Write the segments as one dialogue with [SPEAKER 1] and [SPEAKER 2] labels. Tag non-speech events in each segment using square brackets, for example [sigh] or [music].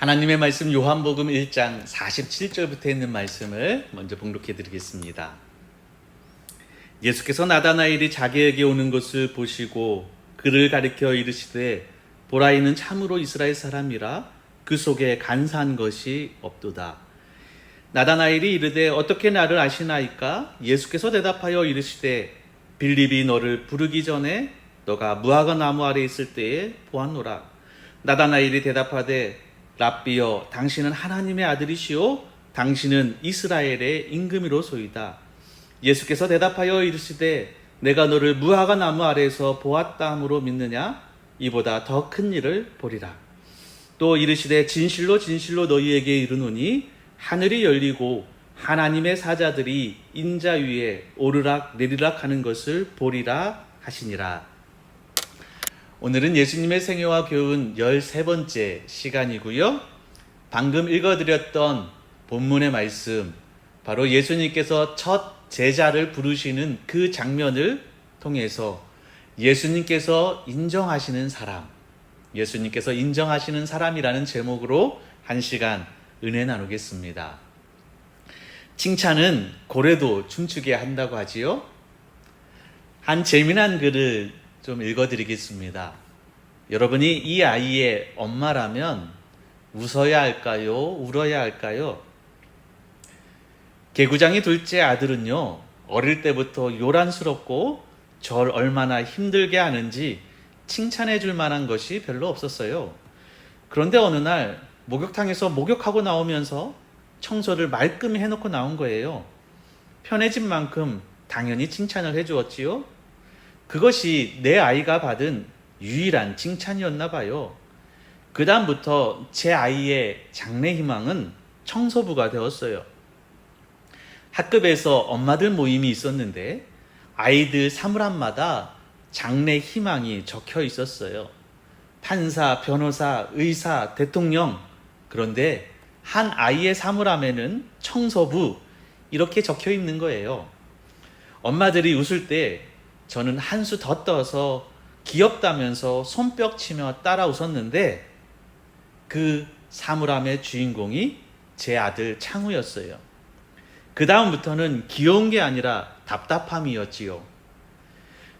[SPEAKER 1] 하나님의 말씀 요한복음 1장 47절부터 있는 말씀을 먼저 봉독해 드리겠습니다. 예수께서 나다나엘이 자기에게 오는 것을 보시고 그를 가리켜 이르시되 보라 이는 참으로 이스라엘 사람이라 그 속에 간사한 것이 없도다. 나다나엘이 이르되 어떻게 나를 아시나이까? 예수께서 대답하여 이르시되 빌립이 너를 부르기 전에 너가 무화과 나무 아래 있을 때에 보았노라. 나다나엘이 대답하되 랍비여 당신은 하나님의 아들이시오 당신은 이스라엘의 임금이로소이다. 예수께서 대답하여 이르시되 내가 너를 무화과 나무 아래에서 보았다 함으로 믿느냐 이보다 더 큰 일을 보리라. 또 이르시되 진실로 진실로 너희에게 이르노니 하늘이 열리고 하나님의 사자들이 인자 위에 오르락 내리락 하는 것을 보리라 하시니라. 오늘은 예수님의 생애와 교훈 13번째 시간이고요. 방금 읽어드렸던 본문의 말씀, 바로 예수님께서 첫 제자를 부르시는 그 장면을 통해서 예수님께서 인정하시는 사람, 예수님께서 인정하시는 사람이라는 제목으로 한 시간 은혜 나누겠습니다. 칭찬은 고래도 춤추게 한다고 하지요. 한 재미난 글을 좀 읽어드리겠습니다. 여러분이 이 아이의 엄마라면 웃어야 할까요? 울어야 할까요? 개구장이 둘째 아들은요, 어릴 때부터 요란스럽고 절 얼마나 힘들게 하는지 칭찬해 줄 만한 것이 별로 없었어요. 그런데 어느 날 목욕탕에서 목욕하고 나오면서 청소를 말끔히 해놓고 나온 거예요. 편해진 만큼 당연히 칭찬을 해주었지요. 그것이 내 아이가 받은 유일한 칭찬이었나 봐요. 그다음부터 제 아이의 장래 희망은 청소부가 되었어요. 학급에서 엄마들 모임이 있었는데 아이들 사물함마다 장래 희망이 적혀 있었어요. 판사, 변호사, 의사, 대통령. 그런데 한 아이의 사물함에는 청소부 이렇게 적혀 있는 거예요. 엄마들이 웃을 때 저는 한 수 더 떠서 귀엽다면서 손뼉 치며 따라 웃었는데 그 사물함의 주인공이 제 아들 창우였어요. 그 다음부터는 귀여운 게 아니라 답답함이었지요.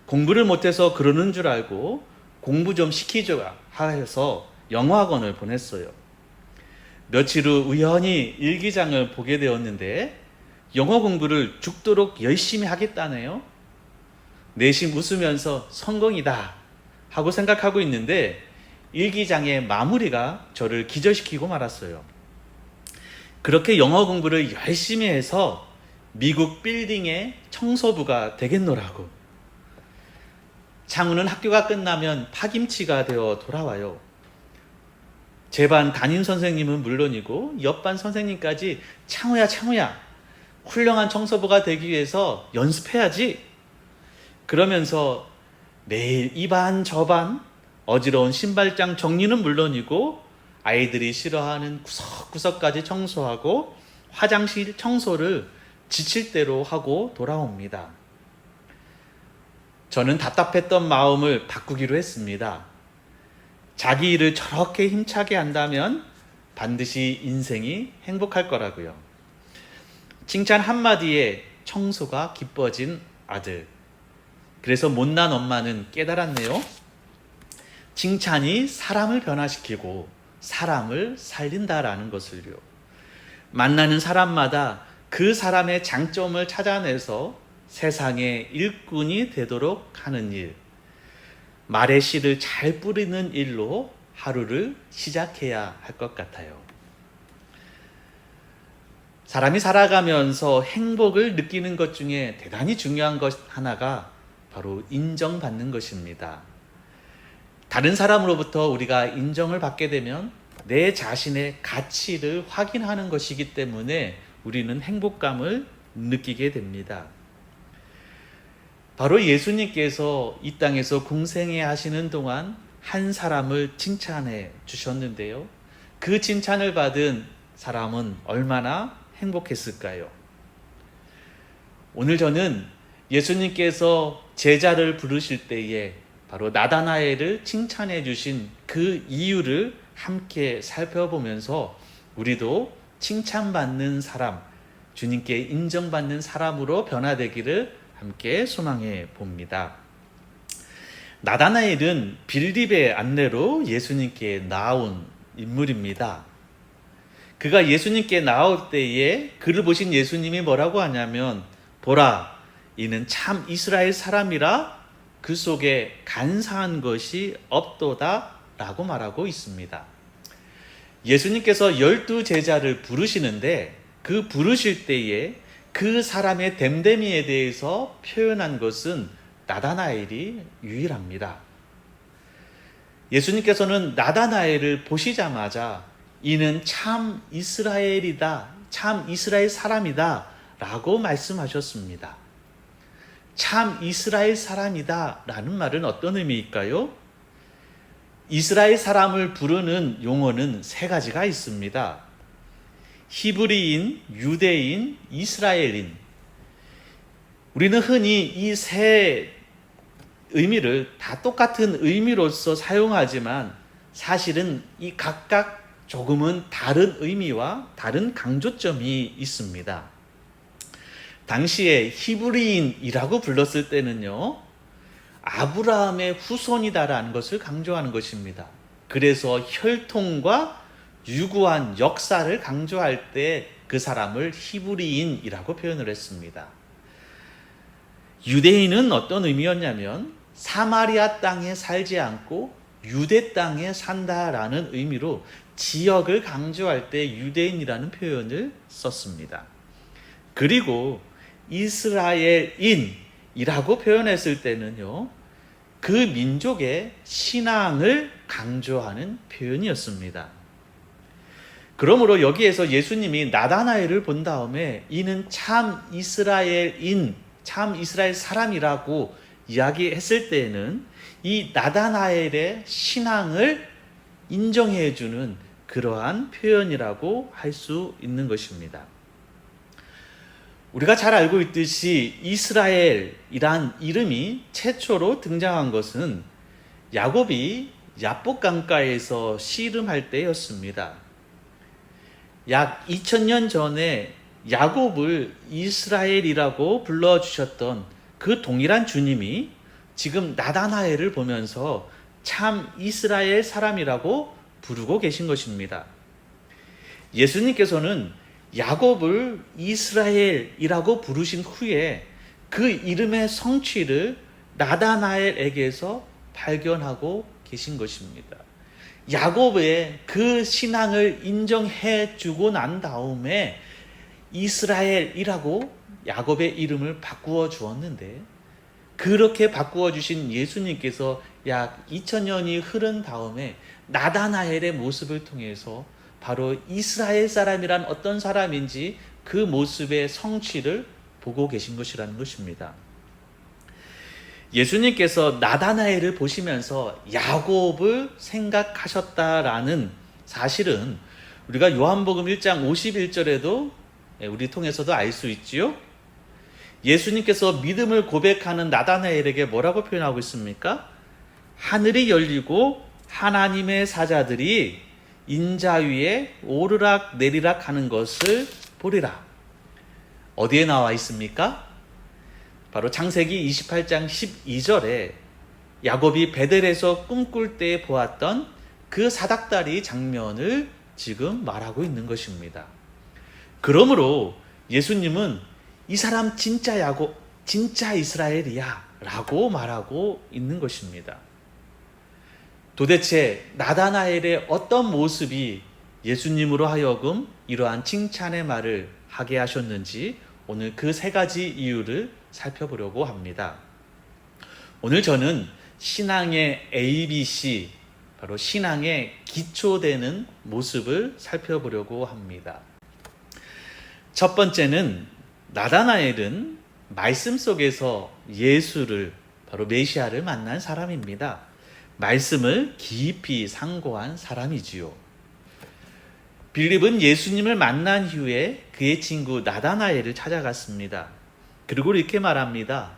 [SPEAKER 1] 공부를 못해서 그러는 줄 알고 공부 좀 시키자 해서 영화학원을 보냈어요. 며칠 후 우연히 일기장을 보게 되었는데 영어 공부를 죽도록 열심히 하겠다네요. 내심 웃으면서 성공이다 하고 생각하고 있는데 일기장의 마무리가 저를 기절시키고 말았어요. 그렇게 영어 공부를 열심히 해서 미국 빌딩의 청소부가 되겠노라고. 창우는 학교가 끝나면 파김치가 되어 돌아와요. 제 반 담임 선생님은 물론이고 옆반 선생님까지 창우야 창우야 훌륭한 청소부가 되기 위해서 연습해야지 그러면서 매일 이반 저반 어지러운 신발장 정리는 물론이고 아이들이 싫어하는 구석구석까지 청소하고 화장실 청소를 지칠 대로 하고 돌아옵니다. 저는 답답했던 마음을 바꾸기로 했습니다. 자기 일을 저렇게 힘차게 한다면 반드시 인생이 행복할 거라고요. 칭찬 한마디에 청소가 기뻐진 아들. 그래서 못난 엄마는 깨달았네요. 칭찬이 사람을 변화시키고 사람을 살린다라는 것을요. 만나는 사람마다 그 사람의 장점을 찾아내서 세상의 일꾼이 되도록 하는 일. 말의 씨를 잘 뿌리는 일로 하루를 시작해야 할 것 같아요. 사람이 살아가면서 행복을 느끼는 것 중에 대단히 중요한 것 하나가 바로 인정받는 것입니다. 다른 사람으로부터 우리가 인정을 받게 되면 내 자신의 가치를 확인하는 것이기 때문에 우리는 행복감을 느끼게 됩니다. 바로 예수님께서 이 땅에서 공생애 하시는 동안 한 사람을 칭찬해 주셨는데요. 그 칭찬을 받은 사람은 얼마나 행복했을까요? 오늘 저는 예수님께서 제자를 부르실 때에 바로 나다나엘을 칭찬해 주신 그 이유를 함께 살펴보면서 우리도 칭찬받는 사람, 주님께 인정받는 사람으로 변화되기를 함께 소망해 봅니다. 나다나엘은 빌립의 안내로 예수님께 나온 인물입니다. 그가 예수님께 나올 때에 그를 보신 예수님이 뭐라고 하냐면 보라 이는 참 이스라엘 사람이라 그 속에 간사한 것이 없도다 라고 말하고 있습니다. 예수님께서 열두 제자를 부르시는데 그 부르실 때에 그 사람의 됨됨이에 대해서 표현한 것은 나다나엘이 유일합니다. 예수님께서는 나다나엘을 보시자마자 이는 참 이스라엘이다, 참 이스라엘 사람이다 라고 말씀하셨습니다. 참 이스라엘 사람이다 라는 말은 어떤 의미일까요? 이스라엘 사람을 부르는 용어는 세 가지가 있습니다. 히브리인, 유대인, 이스라엘인. 우리는 흔히 이 세 의미를 다 똑같은 의미로서 사용하지만 사실은 이 각각 조금은 다른 의미와 다른 강조점이 있습니다. 당시에 히브리인이라고 불렀을 때는요, 아브라함의 후손이다라는 것을 강조하는 것입니다. 그래서 혈통과 유구한 역사를 강조할 때 그 사람을 히브리인이라고 표현을 했습니다. 유대인은 어떤 의미였냐면 사마리아 땅에 살지 않고 유대 땅에 산다라는 의미로 지역을 강조할 때 유대인이라는 표현을 썼습니다. 그리고 이스라엘인이라고 표현했을 때는요, 그 민족의 신앙을 강조하는 표현이었습니다. 그러므로 여기에서 예수님이 나다나엘을 본 다음에 이는 참 이스라엘인, 참 이스라엘 사람이라고 이야기했을 때에는 이 나다나엘의 신앙을 인정해주는 그러한 표현이라고 할 수 있는 것입니다. 우리가 잘 알고 있듯이 이스라엘이란 이름이 최초로 등장한 것은 야곱이 야복강가에서 씨름할 때였습니다. 약 2000년 전에 야곱을 이스라엘이라고 불러주셨던 그 동일한 주님이 지금 나다나엘을 보면서 참 이스라엘 사람이라고 부르고 계신 것입니다. 예수님께서는 야곱을 이스라엘이라고 부르신 후에 그 이름의 성취를 나다나엘에게서 발견하고 계신 것입니다. 야곱의 그 신앙을 인정해 주고 난 다음에 이스라엘이라고 야곱의 이름을 바꾸어 주었는데 그렇게 바꾸어 주신 예수님께서 약 2000년이 흐른 다음에 나다나엘의 모습을 통해서 바로 이스라엘 사람이란 어떤 사람인지 그 모습의 성취를 보고 계신 것이라는 것입니다. 예수님께서 나다나엘을 보시면서 야곱을 생각하셨다라는 사실은 우리가 요한복음 1장 51절에도 예, 우리 통해서도 알 수 있지요. 예수님께서 믿음을 고백하는 나다나엘에게 뭐라고 표현하고 있습니까? 하늘이 열리고 하나님의 사자들이 인자 위에 오르락 내리락 하는 것을 보리라. 어디에 나와 있습니까? 바로 창세기 28장 12절에 야곱이 베델에서 꿈꿀 때 보았던 그 사닥다리 장면을 지금 말하고 있는 것입니다. 그러므로 예수님은 이 사람 진짜 야곱, 진짜 이스라엘이야 라고 말하고 있는 것입니다. 도대체 나다나엘의 어떤 모습이 예수님으로 하여금 이러한 칭찬의 말을 하게 하셨는지 오늘 그 세 가지 이유를 살펴보려고 합니다. 오늘 저는 신앙의 ABC, 바로 신앙에 기초되는 모습을 살펴보려고 합니다. 첫 번째는 나다나엘은 말씀 속에서 예수를 바로 메시아를 만난 사람입니다. 말씀을 깊이 상고한 사람이지요. 빌립은 예수님을 만난 후에 그의 친구 나다나엘을 찾아갔습니다. 그리고 이렇게 말합니다.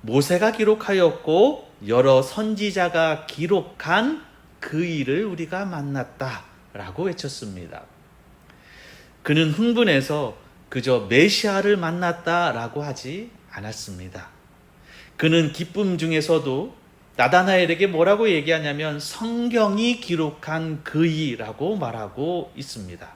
[SPEAKER 1] 모세가 기록하였고 여러 선지자가 기록한 그 일을 우리가 만났다. 라고 외쳤습니다. 그는 흥분해서 그저 메시아를 만났다. 라고 하지 않았습니다. 그는 기쁨 중에서도 나다나엘에게 뭐라고 얘기하냐면 성경이 기록한 그이라고 말하고 있습니다.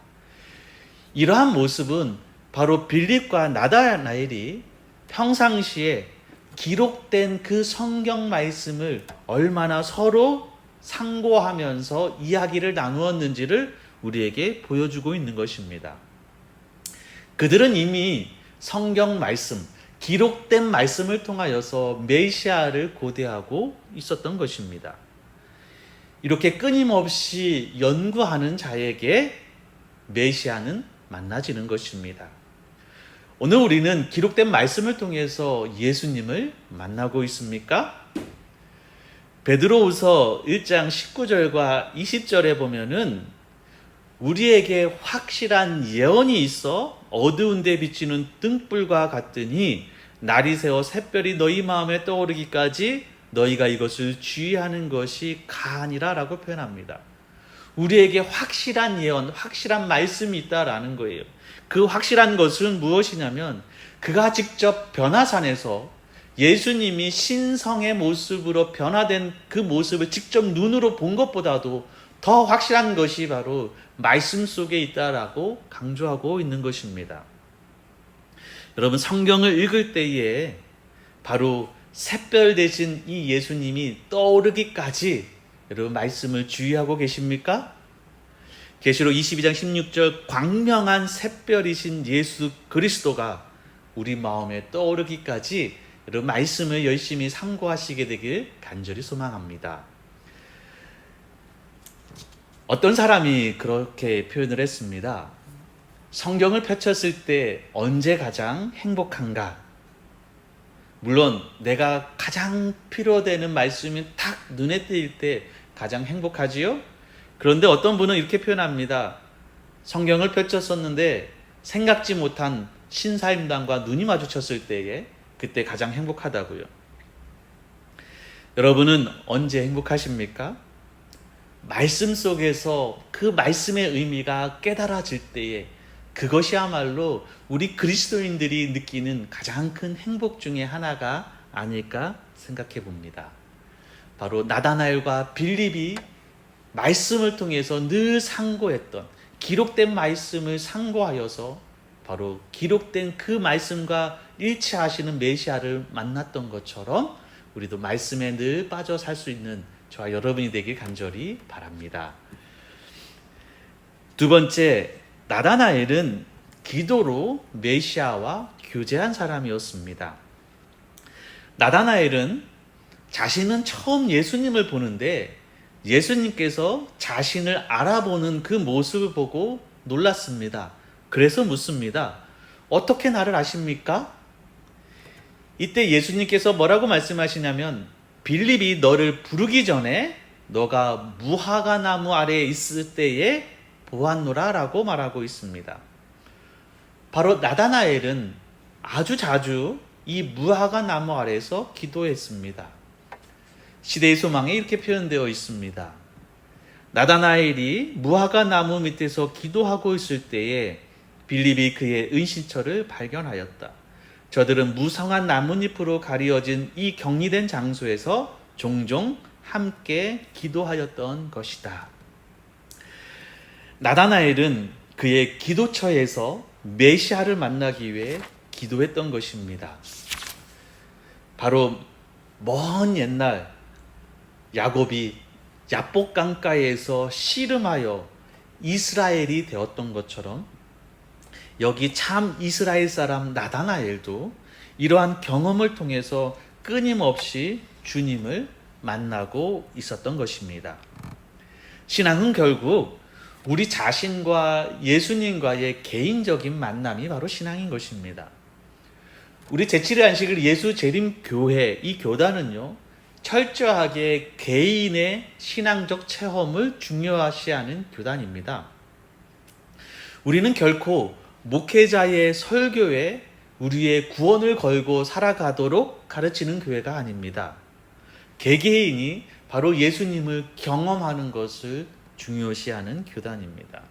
[SPEAKER 1] 이러한 모습은 바로 빌립과 나다나엘이 평상시에 기록된 그 성경 말씀을 얼마나 서로 상고하면서 이야기를 나누었는지를 우리에게 보여주고 있는 것입니다. 그들은 이미 성경 말씀, 기록된 말씀을 통하여서 메시아를 고대하고 있었던 것입니다. 이렇게 끊임없이 연구하는 자에게 메시아는 만나지는 것입니다. 오늘 우리는 기록된 말씀을 통해서 예수님을 만나고 있습니까? 베드로우서 1장 19절과 20절에 보면은 우리에게 확실한 예언이 있어 어두운 데 비치는 등불과 같으니 날이 새어 샛별이 너희 마음에 떠오르기까지 너희가 이것을 주의하는 것이 가아니라라고 표현합니다. 우리에게 확실한 예언, 확실한 말씀이 있다라는 거예요. 그 확실한 것은 무엇이냐면 그가 직접 변화산에서 예수님이 신성의 모습으로 변화된 그 모습을 직접 눈으로 본 것보다도 더 확실한 것이 바로 말씀 속에 있다라고 강조하고 있는 것입니다. 여러분 성경을 읽을 때에 바로 샛별 대신 이 예수님이 떠오르기까지 여러분 말씀을 주의하고 계십니까? 계시록 22장 16절 광명한 샛별이신 예수 그리스도가 우리 마음에 떠오르기까지 여러분 말씀을 열심히 상고하시게 되길 간절히 소망합니다. 어떤 사람이 그렇게 표현을 했습니다. 성경을 펼쳤을 때 언제 가장 행복한가? 물론 내가 가장 필요되는 말씀이 탁 눈에 띄일 때 가장 행복하지요? 그런데 어떤 분은 이렇게 표현합니다. 성경을 펼쳤었는데 생각지 못한 신사임당과 눈이 마주쳤을 때에 그때 가장 행복하다고요. 여러분은 언제 행복하십니까? 말씀 속에서 그 말씀의 의미가 깨달아질 때에 그것이야말로 우리 그리스도인들이 느끼는 가장 큰 행복 중의 하나가 아닐까 생각해 봅니다. 바로 나다나엘과 빌립이 말씀을 통해서 늘 상고했던 기록된 말씀을 상고하여서 바로 기록된 그 말씀과 일치하시는 메시아를 만났던 것처럼 우리도 말씀에 늘 빠져 살 수 있는 저와 여러분이 되길 간절히 바랍니다. 두 번째, 나다나엘은 기도로 메시아와 교제한 사람이었습니다. 나다나엘은 자신은 처음 예수님을 보는데 예수님께서 자신을 알아보는 그 모습을 보고 놀랐습니다. 그래서 묻습니다. 어떻게 나를 아십니까? 이때 예수님께서 뭐라고 말씀하시냐면 빌립이 너를 부르기 전에 너가 무화과 나무 아래에 있을 때에 보았노라라고 말하고 있습니다. 바로 나다나엘은 아주 자주 이 무화과 나무 아래에서 기도했습니다. 시대의 소망에 이렇게 표현되어 있습니다. 나다나엘이 무화과 나무 밑에서 기도하고 있을 때에 빌립이 그의 은신처를 발견하였다. 저들은 무성한 나뭇잎으로 가리어진 이 격리된 장소에서 종종 함께 기도하였던 것이다. 나다나엘은 그의 기도처에서 메시아를 만나기 위해 기도했던 것입니다. 바로 먼 옛날 야곱이 야복강가에서 씨름하여 이스라엘이 되었던 것처럼 여기 참 이스라엘 사람 나다나엘도 이러한 경험을 통해서 끊임없이 주님을 만나고 있었던 것입니다. 신앙은 결국 우리 자신과 예수님과의 개인적인 만남이 바로 신앙인 것입니다. 우리 제7의 안식일 예수 재림 교회 이 교단은요. 철저하게 개인의 신앙적 체험을 중요시하는 교단입니다. 우리는 결코 목회자의 설교에 우리의 구원을 걸고 살아가도록 가르치는 교회가 아닙니다. 개개인이 바로 예수님을 경험하는 것을 중요시하는 교단입니다.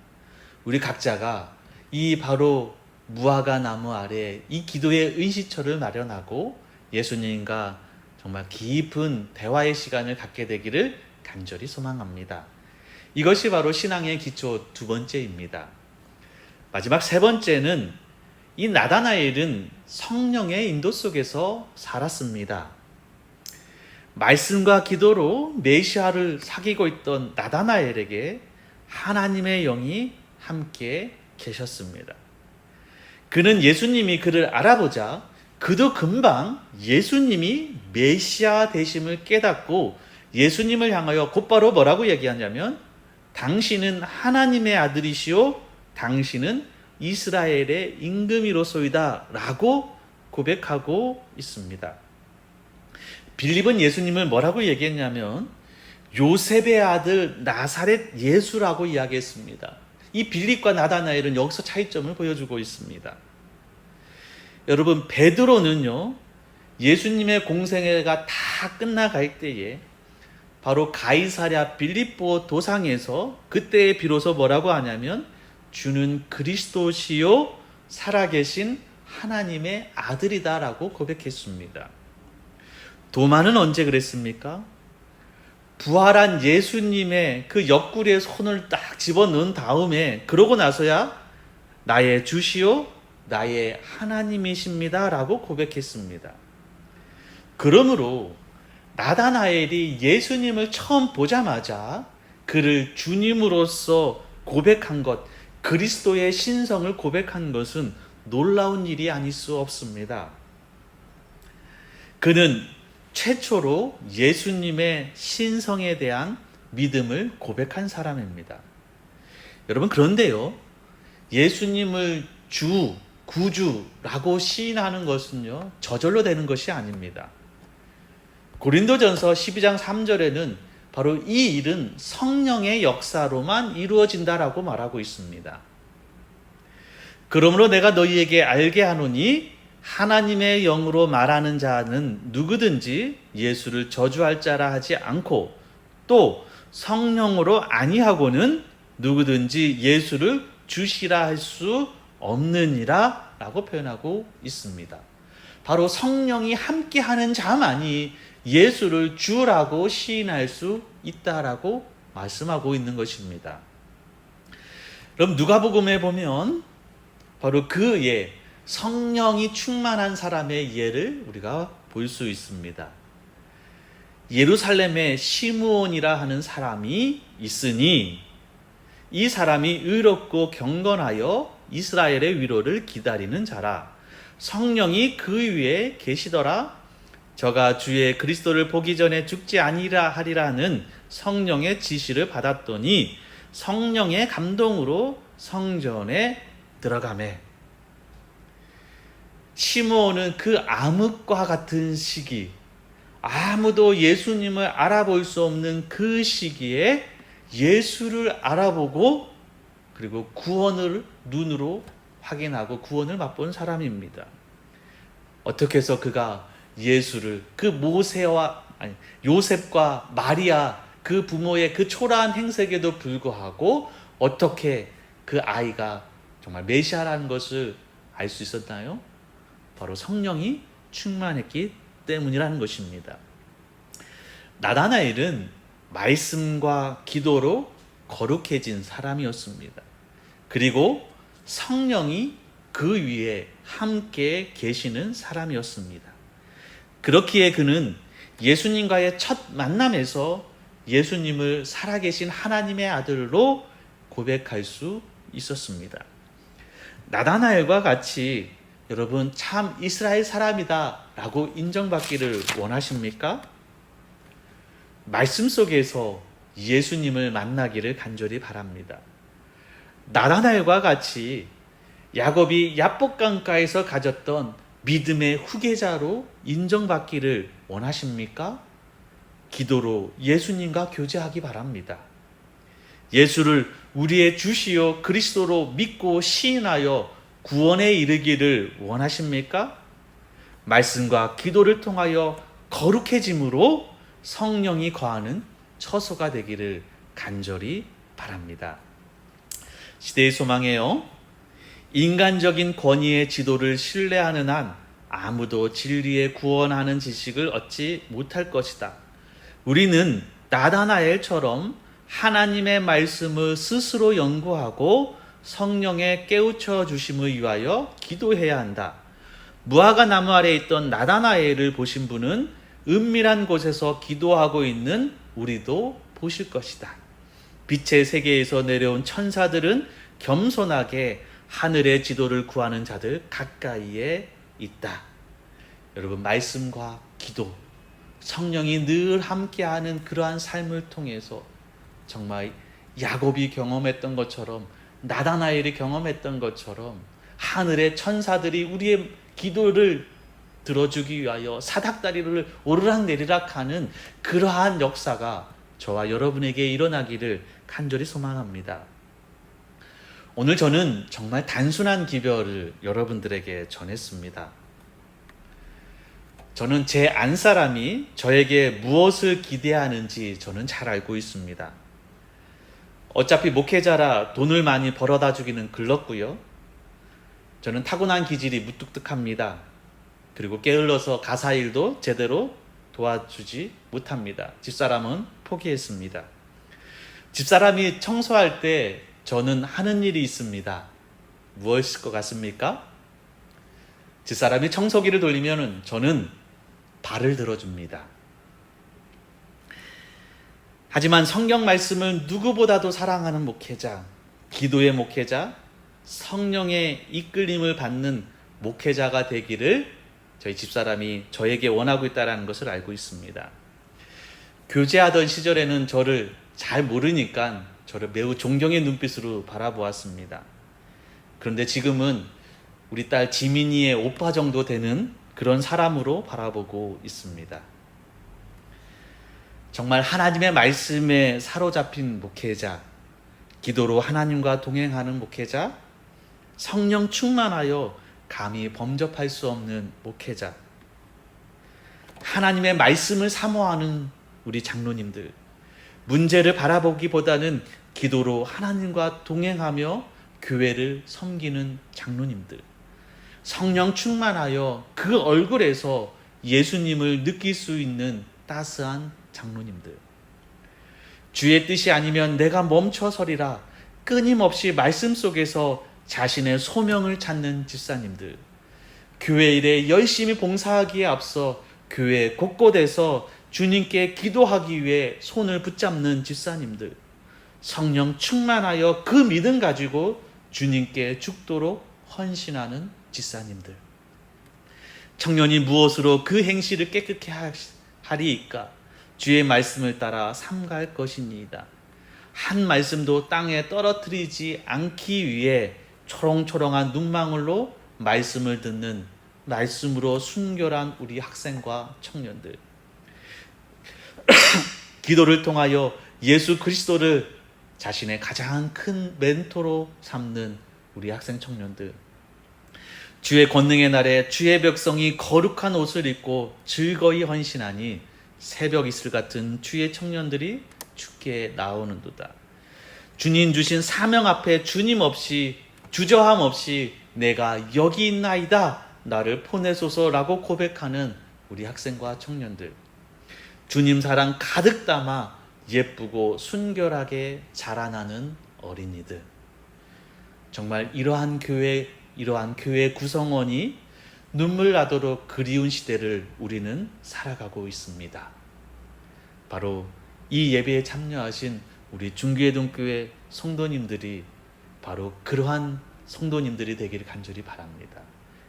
[SPEAKER 1] 우리 각자가 이 바로 무화과 나무 아래 이 기도의 의시처를 마련하고 예수님과 정말 깊은 대화의 시간을 갖게 되기를 간절히 소망합니다. 이것이 바로 신앙의 기초 두 번째입니다. 마지막 세 번째는 이 나다나엘은 성령의 인도 속에서 살았습니다. 말씀과 기도로 메시아를 사귀고 있던 나다나엘에게 하나님의 영이 함께 계셨습니다. 그는 예수님이 그를 알아보자 그도 금방 예수님이 메시아 되심을 깨닫고 예수님을 향하여 곧바로 뭐라고 얘기하냐면 당신은 하나님의 아들이시오 당신은 이스라엘의 임금이로소이다라고 고백하고 있습니다. 빌립은 예수님을 뭐라고 얘기했냐면 요셉의 아들 나사렛 예수라고 이야기했습니다. 이 빌립과 나다나엘은 여기서 차이점을 보여주고 있습니다. 여러분 베드로는요 예수님의 공생애가 다 끝나갈 때에 바로 가이사랴 빌립보 도상에서 그때에 비로소 뭐라고 하냐면 주는 그리스도시요 살아계신 하나님의 아들이다라고 고백했습니다. 도마는 언제 그랬습니까? 부활한 예수님의 그 옆구리에 손을 딱 집어넣은 다음에 그러고 나서야 나의 주시요 나의 하나님이십니다라고 고백했습니다. 그러므로 나다나엘이 예수님을 처음 보자마자 그를 주님으로서 고백한 것 그리스도의 신성을 고백한 것은 놀라운 일이 아닐 수 없습니다. 그는 최초로 예수님의 신성에 대한 믿음을 고백한 사람입니다. 여러분, 그런데요, 예수님을 주, 구주라고 시인하는 것은요, 저절로 되는 것이 아닙니다. 고린도전서 12장 3절에는 바로 이 일은 성령의 역사로만 이루어진다라고 말하고 있습니다. 그러므로 내가 너희에게 알게 하노니 하나님의 영으로 말하는 자는 누구든지 예수를 저주할 자라 하지 않고 또 성령으로 아니하고는 누구든지 예수를 주시라 할 수 없느니라 라고 표현하고 있습니다. 바로 성령이 함께하는 자만이 예수를 주라고 시인할 수 있다라고 말씀하고 있는 것입니다. 그럼 누가복음에 보면 바로 그 예, 성령이 충만한 사람의 예를 우리가 볼 수 있습니다. 예루살렘에 시므온이라 하는 사람이 있으니 이 사람이 의롭고 경건하여 이스라엘의 위로를 기다리는 자라 성령이 그 위에 계시더라 저가 주의 그리스도를 보기 전에 죽지 아니라 하리라는 성령의 지시를 받았더니 성령의 감동으로 성전에 들어가매 시므온은 그 암흑과 같은 시기 아무도 예수님을 알아볼 수 없는 그 시기에 예수를 알아보고 그리고 구원을 눈으로 확인하고 구원을 맛본 사람입니다. 어떻게 해서 그가 예수를 그 모세와 아니 요셉과 마리아 그 부모의 그 초라한 행색에도 불구하고 어떻게 그 아이가 정말 메시아라는 것을 알 수 있었나요? 바로 성령이 충만했기 때문이라는 것입니다. 나다나엘은 말씀과 기도로 거룩해진 사람이었습니다. 그리고 성령이 그 위에 함께 계시는 사람이었습니다. 그렇기에 그는 예수님과의 첫 만남에서 예수님을 살아계신 하나님의 아들로 고백할 수 있었습니다. 나다나엘과 같이 여러분 참 이스라엘 사람이다 라고 인정받기를 원하십니까? 말씀 속에서 예수님을 만나기를 간절히 바랍니다. 나다나엘과 같이 야곱이 야복강가에서 가졌던 믿음의 후계자로 인정받기를 원하십니까? 기도로 예수님과 교제하기 바랍니다. 예수를 우리의 주시요 그리스도로 믿고 시인하여 구원에 이르기를 원하십니까? 말씀과 기도를 통하여 거룩해짐으로 성령이 거하는 처소가 되기를 간절히 바랍니다. 시대의 소망에요 인간적인 권위의 지도를 신뢰하는 한 아무도 진리에 구원하는 지식을 얻지 못할 것이다. 우리는 나다나엘처럼 하나님의 말씀을 스스로 연구하고 성령에 깨우쳐 주심을 위하여 기도해야 한다. 무화과 나무 아래 있던 나다나엘을 보신 분은 은밀한 곳에서 기도하고 있는 우리도 보실 것이다. 빛의 세계에서 내려온 천사들은 겸손하게 하늘의 지도를 구하는 자들 가까이에 있다. 여러분 말씀과 기도 성령이 늘 함께하는 그러한 삶을 통해서 정말 야곱이 경험했던 것처럼 나다나엘이 경험했던 것처럼 하늘의 천사들이 우리의 기도를 들어주기 위하여 사닥다리를 오르락 내리락 하는 그러한 역사가 저와 여러분에게 일어나기를 간절히 소망합니다. 오늘 저는 정말 단순한 기별을 여러분들에게 전했습니다. 저는 제 안사람이 저에게 무엇을 기대하는지 저는 잘 알고 있습니다. 어차피 목회자라 돈을 많이 벌어다 주기는 글렀고요. 저는 타고난 기질이 무뚝뚝합니다. 그리고 게을러서 가사 일도 제대로 도와주지 못합니다. 집사람은 포기했습니다. 집사람이 청소할 때 저는 하는 일이 있습니다. 무엇일 것 같습니까? 집사람이 청소기를 돌리면 저는 발을 들어줍니다. 하지만 성경 말씀을 누구보다도 사랑하는 목회자, 기도의 목회자, 성령의 이끌림을 받는 목회자가 되기를 저희 집사람이 저에게 원하고 있다는 것을 알고 있습니다. 교제하던 시절에는 저를 잘 모르니까 저를 매우 존경의 눈빛으로 바라보았습니다. 그런데 지금은 우리 딸 지민이의 오빠 정도 되는 그런 사람으로 바라보고 있습니다. 정말 하나님의 말씀에 사로잡힌 목회자, 기도로 하나님과 동행하는 목회자, 성령 충만하여 감히 범접할 수 없는 목회자, 하나님의 말씀을 사모하는 우리 장로님들, 문제를 바라보기보다는 기도로 하나님과 동행하며 교회를 섬기는 장로님들. 성령 충만하여 그 얼굴에서 예수님을 느낄 수 있는 따스한 장로님들. 주의 뜻이 아니면 내가 멈춰서리라 끊임없이 말씀 속에서 자신의 소명을 찾는 집사님들. 교회 일에 열심히 봉사하기에 앞서 교회 곳곳에서 주님께 기도하기 위해 손을 붙잡는 집사님들. 성령 충만하여 그 믿음 가지고 주님께 죽도록 헌신하는 집사님들. 청년이 무엇으로 그 행실을 깨끗게 하리이까? 주의 말씀을 따라 삼갈 것입니다. 한 말씀도 땅에 떨어뜨리지 않기 위해 초롱초롱한 눈망울로 말씀을 듣는 말씀으로 순결한 우리 학생과 청년들. [clears throat] 기도를 통하여 예수 그리스도를 자신의 가장 큰 멘토로 삼는 우리 학생 청년들. 주의 권능의 날에 주의 백성이 거룩한 옷을 입고 즐거이 헌신하니 새벽 이슬 같은 주의 청년들이 죽게 나오는도다. 주님 주신 사명 앞에 주님 없이 주저함 없이 내가 여기 있나이다 나를 보내소서라고 고백하는 우리 학생과 청년들. 주님 사랑 가득 담아 예쁘고 순결하게 자라나는 어린이들. 정말 이러한 교회, 이러한 교회 구성원이 눈물 나도록 그리운 시대를 우리는 살아가고 있습니다. 바로 이 예배에 참여하신 우리 중계동교회 성도님들이 바로 그러한 성도님들이 되기를 간절히 바랍니다.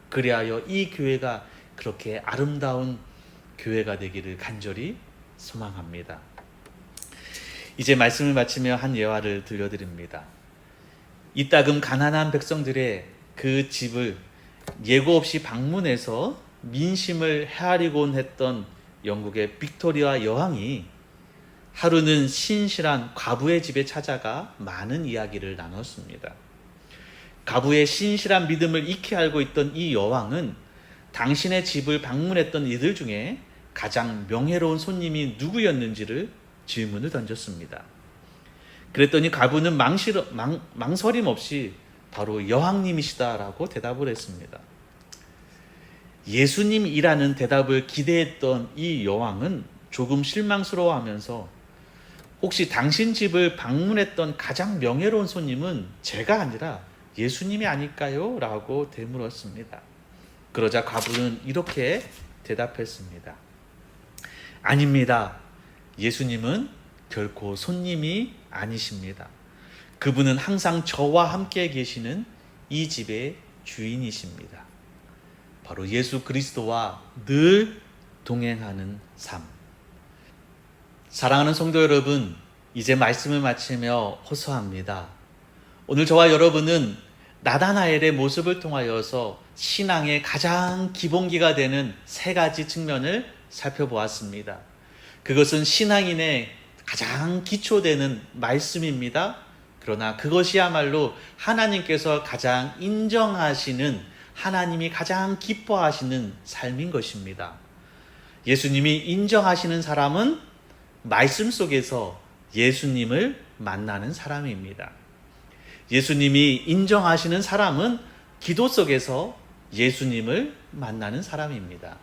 [SPEAKER 1] 그리하여 이 교회가 그렇게 아름다운 교회가 되기를 간절히 소망합니다. 이제 말씀을 마치며 한 예화를 들려드립니다. 이따금 가난한 백성들의 그 집을 예고 없이 방문해서 민심을 헤아리곤 했던 영국의 빅토리아 여왕이 하루는 신실한 과부의 집에 찾아가 많은 이야기를 나눴습니다. 가부의 신실한 믿음을 익히 알고 있던 이 여왕은 당신의 집을 방문했던 이들 중에 가장 명예로운 손님이 누구였는지를 질문을 던졌습니다. 그랬더니 가부는 망실, 망, 망설임 없이 바로 여왕님이시다라고 대답을 했습니다. 예수님이라는 대답을 기대했던 이 여왕은 조금 실망스러워 하면서 혹시 당신 집을 방문했던 가장 명예로운 손님은 제가 아니라 예수님이 아닐까요? 라고 되물었습니다. 그러자 과부는 이렇게 대답했습니다. 아닙니다. 예수님은 결코 손님이 아니십니다. 그분은 항상 저와 함께 계시는 이 집의 주인이십니다. 바로 예수 그리스도와 늘 동행하는 삶. 사랑하는 성도 여러분, 이제 말씀을 마치며 호소합니다. 오늘 저와 여러분은 나다나엘의 모습을 통하여서 신앙의 가장 기본기가 되는 세 가지 측면을 살펴보았습니다. 그것은 신앙인의 가장 기초되는 말씀입니다. 그러나 그것이야말로 하나님께서 가장 인정하시는 하나님이 가장 기뻐하시는 삶인 것입니다. 예수님이 인정하시는 사람은 말씀 속에서 예수님을 만나는 사람입니다. 예수님이 인정하시는 사람은 기도 속에서 예수님을 만나는 사람입니다.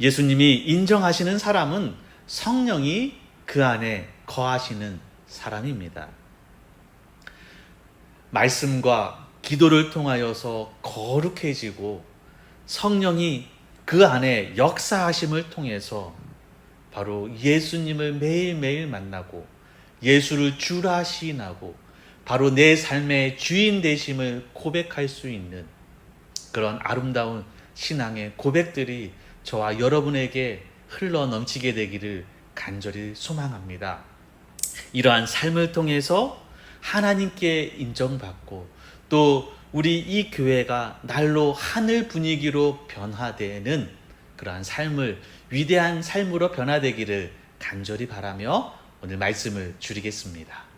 [SPEAKER 1] 예수님이 인정하시는 사람은 성령이 그 안에 거하시는 사람입니다. 말씀과 기도를 통하여서 거룩해지고 성령이 그 안에 역사하심을 통해서 바로 예수님을 매일매일 만나고 예수를 주라 시인하고 바로 내 삶의 주인 되심을 고백할 수 있는 그런 아름다운 신앙의 고백들이 저와 여러분에게 흘러 넘치게 되기를 간절히 소망합니다. 이러한 삶을 통해서 하나님께 인정받고 또 우리 이 교회가 날로 하늘 분위기로 변화되는 그러한 삶을 위대한 삶으로 변화되기를 간절히 바라며 오늘 말씀을 줄이겠습니다.